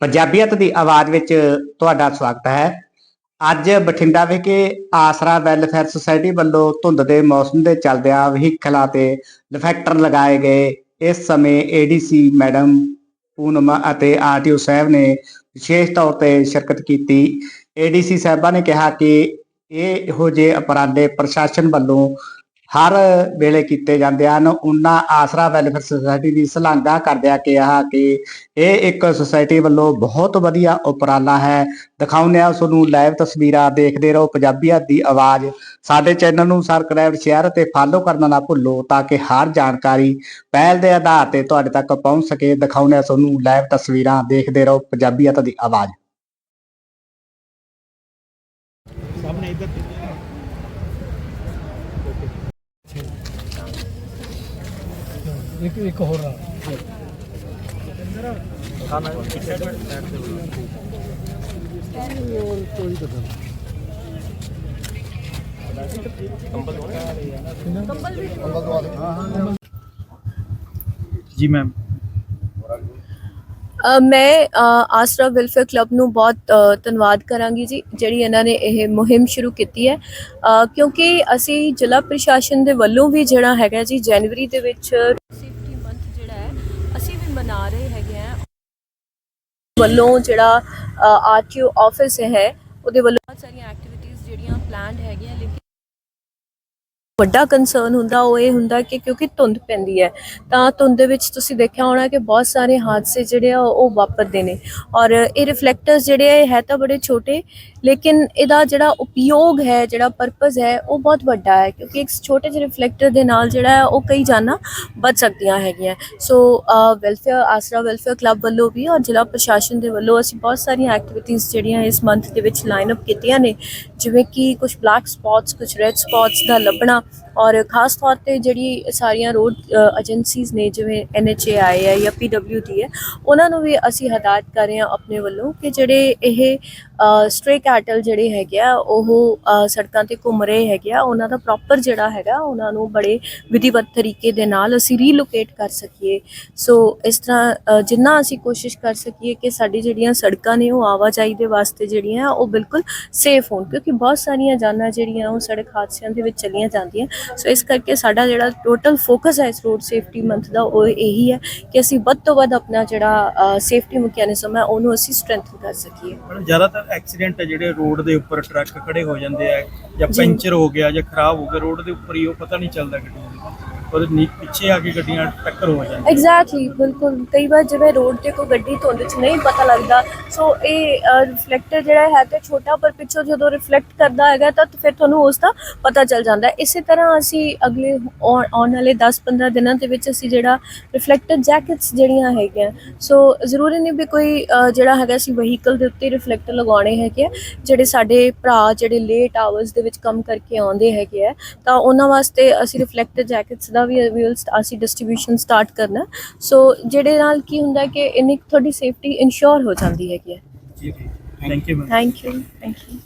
ਪੰਜਾਬੀਅਤ ਦੀ ਆਵਾਜ਼ ਵਿੱਚ ਤੁਹਾਡਾ ਸਵਾਗਤ ਹੈ। ਅੱਜ ਬਠਿੰਡਾ ਵਿਖੇ ਆਸਰਾ ਵੈਲਫੇਅਰ ਸੁਸਾਇਟੀ ਵੱਲੋਂ ਧੁੰਦ ਦੇ ਮੌਸਮ ਦੇ ਚੱਲਦਿਆਂ ਵਹੀਕਲਾਂ ਤੇ ਰਿਫੈਕਟਰ ਲਗਾਏ ਗਏ। ਇਸ ਸਮੇਂ ਏਡੀਸੀ ਮੈਡਮ ਪੂਨਮ ਅਤੇ ਆਰਟੀਓ ਸਾਹਿਬ ਨੇ ਵਿਸ਼ੇਸ਼ ਤੌਰ ਤੇ ਸ਼ਿਰਕਤ ਕੀਤੀ। ਏਡੀਸੀ ਸਾਹਿਬਾਂ ਨੇ ਕਿਹਾ ਕਿ ਇਹ ਇਹੋ ਜਿਹੇ ਉਪਰਾਲੇ ਪ੍ਰਸ਼ਾਸਨ ਵੱਲੋਂ ਹਰ ਵੇਲੇ ਕੀਤੇ ਜਾਂਦੇ ਹਨ। ਉਹਨਾਂ ਆਸਰਾ ਵੈਲਫੇਅਰ ਸੁਸਾਇਟੀ ਦੀ ਸ਼ਲਾਘਾ ਕਰਦਿਆਂ ਕਿਹਾ ਕਿ ਇਹ ਇੱਕ ਸੁਸਾਇਟੀ ਵੱਲੋਂ ਬਹੁਤ ਵਧੀਆ ਉਪਰਾਲਾ ਹੈ। ਦਿਖਾਉਂਦੇ ਆ ਤੁਹਾਨੂੰ ਲਾਈਵ ਤਸਵੀਰਾਂ, ਦੇਖਦੇ ਰਹੋ। ਪੰਜਾਬੀਅਤ ਦੀ ਆਵਾਜ਼ ਸਾਡੇ ਚੈਨਲ ਨੂੰ ਸਬਸਕ੍ਰਾਈਬ, ਸ਼ੇਅਰ ਅਤੇ ਫਾਲੋ ਕਰਨਾ ਨਾ ਭੁੱਲੋ ਤਾਂ ਕਿ ਹਰ ਜਾਣਕਾਰੀ ਪਹਿਲ ਦੇ ਆਧਾਰ ਤੇ ਤੁਹਾਡੇ ਤੱਕ ਪਹੁੰਚ ਸਕੇ। ਦਿਖਾਉਂਦੇ ਆ ਤੁਹਾਨੂੰ ਲਾਈਵ ਤਸਵੀਰਾਂ, ਦੇਖਦੇ ਰਹੋ। ਪੰਜਾਬੀਅਤ ਦੀ ਆਵਾਜ਼। ਸਾਹਮਣੇ ਇੱਧਰ ਇੱਕ ਇੱਕ ਹੋਰ ਆ ਕੋਈ ਪਤਾ ਜੀ ਮੈਮ ਮੈਂ ਆਸਰਾ ਵੈਲਫੇਅਰ ਕਲੱਬ ਨੂੰ ਬਹੁਤ ਧੰਨਵਾਦ ਕਰਾਂਗੀ ਜੀ ਜਿਹੜੀ ਇਹਨਾਂ ਨੇ ਇਹ ਮੁਹਿੰਮ ਸ਼ੁਰੂ ਕੀਤੀ ਹੈ। ਕਿਉਂਕਿ ਅਸੀਂ ਜ਼ਿਲ੍ਹਾ ਪ੍ਰਸ਼ਾਸਨ ਦੇ ਵੱਲੋਂ ਵੀ ਜਿਹੜਾ ਹੈਗਾ ਜੀ ਜਨਵਰੀ ਦੇ ਵਿੱਚ ਸੇਫਟੀ ਮੰਥ ਜਿਹੜਾ ਹੈ ਅਸੀਂ ਵੀ ਮਨਾ ਰਹੇ ਹੈਗੇ ਆ। ਵੱਲੋਂ ਜਿਹੜਾ ਆਰਟੀਓ ਆਫਿਸ ਹੈ, ਉਹਦੇ ਵੱਲੋਂ ਬਹੁਤ ਸਾਰੀਆਂ ਐਕਟੀਵਿਟੀਜ਼ ਜਿਹੜੀਆਂ ਪਲਾਨਡ ਹੈਗੀਆਂ, ਲੇਕਿਨ ਵੱਡਾ ਕੰਸਰਨ ਹੁੰਦਾ, ਉਹ ਇਹ ਹੁੰਦਾ ਕਿ ਕਿਉਂਕਿ ਧੁੰਦ ਪੈਂਦੀ ਹੈ, ਤਾਂ ਧੁੰਦ ਦੇ ਵਿੱਚ ਤੁਸੀਂ ਦੇਖਿਆ ਹੋਣਾ ਕਿ ਬਹੁਤ ਸਾਰੇ ਹਾਦਸੇ ਜਿਹੜੇ ਆ, ਉਹ ਵਾਪਰਦੇ ਨੇ। ਔਰ ਇਹ ਰਿਫਲੈਕਟਰਸ ਜਿਹੜੇ ਆ, ਇਹ ਹੈ ਤਾਂ ਬੜੇ ਛੋਟੇ ਲੇਕਿਨ ਇਹਦਾ ਜਿਹੜਾ ਉਪਯੋਗ ਹੈ, ਜਿਹੜਾ ਪਰਪਸ ਹੈ, ਉਹ ਬਹੁਤ ਵੱਡਾ ਹੈ ਕਿਉਂਕਿ ਇੱਕ ਛੋਟੇ ਜਿਹੇ ਰਿਫਲੈਕਟਰ ਦੇ ਨਾਲ ਜਿਹੜਾ ਹੈ, ਉਹ ਕਈ ਜਾਨਾਂ ਬਚ ਸਕਦੀਆਂ ਹੈਗੀਆਂ। So welfare Aasra welfare club ਵੱਲੋਂ ਵੀ ਔਰ ਜ਼ਿਲ੍ਹਾ ਪ੍ਰਸ਼ਾਸਨ ਦੇ ਵੱਲੋਂ ਅਸੀਂ ਬਹੁਤ ਸਾਰੀਆਂ ਐਕਟੀਵਿਟੀਜ਼ ਜਿਹੜੀਆਂ ਇਸ ਮੰਥ ਦੇ ਵਿੱਚ ਲਾਈਨ ਅਪ ਕੀਤੀਆਂ ਨੇ, ਜਿਵੇਂ ਕਿ ਕੁਝ ਬਲੈਕ ਸਪੌਟਸ ਕੁਝ ਰੈੱਡ ਸਪੌਟਸ ਦਾ ਲੱਭਣਾ ਔਰ ਖਾਸ ਤੌਰ ਤੇ ਜਿਹੜੀ ਸਾਰੀਆਂ ਰੋਡ ਏਜੰਸੀਜ਼ ਨੇ ਜਿਵੇਂ ਐਨਐਚਏਆਈ ਹੈ ਜਾਂ ਪੀਡਬਲਿਊਡੀ ਹੈ, ਉਹਨਾਂ ਨੂੰ ਵੀ ਅਸੀਂ ਹਦਾਇਤ ਕਰ ਰਹੇ ਹਾਂ ਆਪਣੇ ਵੱਲੋਂ ਕਿ ਜਿਹੜੇ ਇਹ ਸਟ੍ਰੇ ਕੈਟਲ ਜਿਹੜੇ ਹੈਗੇ ਆ, ਉਹ ਸੜਕਾਂ ਤੇ ਘੁੰਮ ਰਹੇ ਹੈਗੇ ਆ, ਉਹਨਾਂ ਦਾ ਪ੍ਰੋਪਰ ਜਿਹੜਾ ਹੈਗਾ, ਉਹਨਾਂ ਨੂੰ ਬੜੇ ਵਿਧੀਵਤ ਤਰੀਕੇ ਦੇ ਨਾਲ ਅਸੀਂ ਰੀਲੋਕੇਟ ਕਰ ਸਕੀਏ। ਸੋ ਇਸ ਤਰ੍ਹਾਂ ਜਿੰਨਾ ਅਸੀਂ ਕੋਸ਼ਿਸ਼ ਕਰ ਸਕੀਏ ਕਿ ਸਾਡੀ ਜਿਹੜੀਆਂ ਸੜਕਾਂ ਨੇ, ਉਹ ਆਵਾਜਾਈ ਦੇ ਵਾਸਤੇ ਜਿਹੜੀਆਂ, ਉਹ ਬਿਲਕੁਲ ਸੇਫ ਹੋਣ, ਕਿਉਂਕਿ ਬਹੁਤ ਸਾਰੀਆਂ ਜਾਨਾਂ ਜਿਹੜੀਆਂ, ਉਹ ਸੜਕ ਹਾਦਸਿਆਂ ਦੇ ਵਿੱਚ ਚਲੀਆਂ ਜਾਂਦੀਆਂ। ਸੋ ਇਸ ਕਰਕੇ ਸਾਡਾ ਜਿਹੜਾ ਟੋਟਲ ਫੋਕਸ ਹੈ ਇਸ ਰੋਡ ਸੇਫਟੀ ਮੰਥ ਦਾ ਉਹ ਇਹੀ ਹੈ ਕਿ ਅਸੀਂ ਵੱਧ ਤੋਂ ਵੱਧ ਆਪਣਾ ਜਿਹੜਾ ਸੇਫਟੀ ਮੈਕੈਨਿਜ਼ਮ ਹੈ ਉਹਨੂੰ ਅਸੀਂ ਸਟਰੈਂਥਨ ਕਰ ਸਕੀਏ ਜ਼ਿਆਦਾਤਰ ਐਕਸੀਡੈਂਟ ਜਿਹੜੇ ਰੋਡ ਦੇ ਉੱਪਰ ਟਰੱਕ ਖੜੇ ਹੋ ਜਾਂਦੇ ਆ ਜਾਂ। ਪੈਂਚਰ ਹੋ ਗਿਆ ਜਾਂ ਖਰਾਬ ਹੋ ਗਿਆ ਰੋਡ ਦੇ ਉੱਪਰ ਹੀ ਉਹ ਪਤਾ ਨਹੀਂ ਚੱਲਦਾ ਦਾ ਔਰ ਨੀ ਪਿੱਛੇ ਆ ਕੇ ਗੱਡੀਆਂ ਟੱਕਰ ਹੋ ਜਾਂਦੀਆਂ। ਐਗਜ਼ੈਕਟਲੀ ਬਿਲਕੁਲ। ਕਈ ਵਾਰ ਜਿਵੇਂ ਰੋਡ ਤੇ ਕੋਈ ਗੱਡੀ ਧੁੰਦ 'ਚ ਨਹੀਂ ਪਤਾ ਲੱਗਦਾ। ਸੋ ਇਹ ਰਿਫਲੈਕਟਰ ਜਿਹੜਾ ਹੈ ਤੇ ਛੋਟਾ, ਪਰ ਪਿੱਛੋਂ ਜਦੋਂ ਰਿਫਲੈਕਟ ਕਰਦਾ ਹੈਗਾ ਤਾਂ ਫਿਰ ਤੁਹਾਨੂੰ ਉਸ ਦਾ ਪਤਾ ਚੱਲ ਜਾਂਦਾ। ਹੈ ਇਸੇ ਤਰ੍ਹਾਂ ਅਸੀਂ ਅਗਲੇ ਆਉਣ ਵਾਲੇ 10-15 ਦਿਨਾਂ ਦੇ ਵਿੱਚ ਅਸੀਂ ਜਿਹੜਾ ਰਿਫਲੈਕਟਰ ਜੈਕਟਸ ਜਿਹੜੀਆਂ ਹੈਗੀਆਂ ਸੋ ਜ਼ਰੂਰੀ ਨਹੀਂ ਵੀ ਕੋਈ ਜਿਹੜਾ ਹੈਗਾ ਅਸੀਂ ਵਹੀਕਲ ਦੇ ਉੱਤੇ ਰਿਫਲੈਕਟਰ ਲਗਾਉਣੇ ਹੈਗੇ ਆ, ਜਿਹੜੇ ਸਾਡੇ ਭਰਾ ਜਿਹੜੇ ਲੇਟ ਆਵਰਸ ਦੇ ਵਿੱਚ ਕੰਮ ਕਰਕੇ ਆਉਂਦੇ ਹੈਗੇ ਆ, ਤਾਂ ਉਹਨਾਂ ਵਾਸਤੇ ਅਸੀਂ ਰਿਫਲੈਕਟਰ ਜੈਕਟਸ ਦਾ ਵੀ st- ਅਸੀਂ ਡਿਸਟ੍ਰੀਬਿਊਸ਼ਨ ਸਟਾਰਟ ਕਰਨਾ ਸੋ ਜਿਹੜੇ ਨਾਲ ਕੀ ਹੁੰਦਾ ਕਿ ਇੰਨੀ ਕੁ ਤੁਹਾਡੀ ਸੇਫਟੀ ਇਨਸ਼ੋਰ ਹੋ ਜਾਂਦੀ ਹੈਗੀ ਹੈ ਜੀ ਜੀ thank you thank you thank you